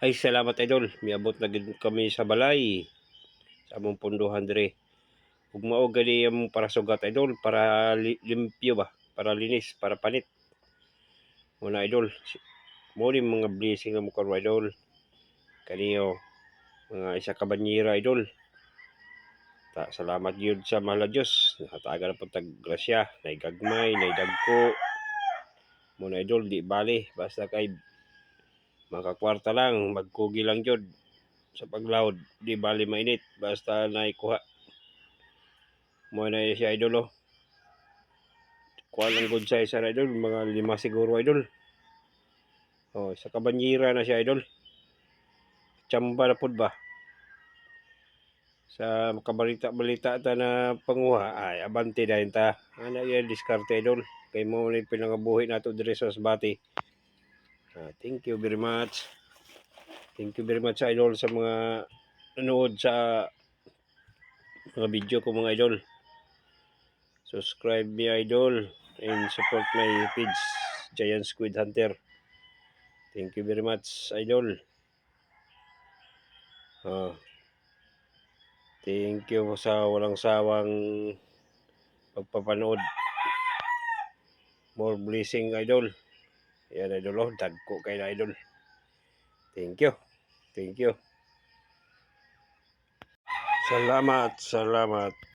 Ay, salamat idol. Miabot na gid kami sa balay. Sa among punduhan dire. Ug mao gani ang para sugat idol, para li- limpyo ba, para linis, para panit. Muna idol. Mo ni mga blessing nga mo karon idol. Kaniyo mga isa ka banyera idol. Ta, salamat gyud sa mahal Dios. Nakataga na pud tag grasya, nay gagmay, nay dagko. Muna idol, di bali basta kay makakwarta lang, magkugi lang jud sa paglawd. Di bali mainit, basta naikuha. Mo na siya idol oh. Kuha lang good size sa idol, mga lima siguro idol. Oh, sa kabanyera na siya idol. Tsamba na pud ba? Sa makabalita-balita ta na panguha, ay abante dahil ta. Ano yan, diskarte idol. Kay mo ni pinangabuhi nato dire sa Masbate. Ah, thank you very much. Thank you very much idol sa mga nanood sa mga video ko mga idol. Subscribe me idol and support my page Giant Squid Hunter. Thank you very much idol. Ah, thank you sa walang sawang pagpapanood. More blessing idol. Yan idol oh, dagko kay na idol. Thank you. Thank you. Salamat, salamat.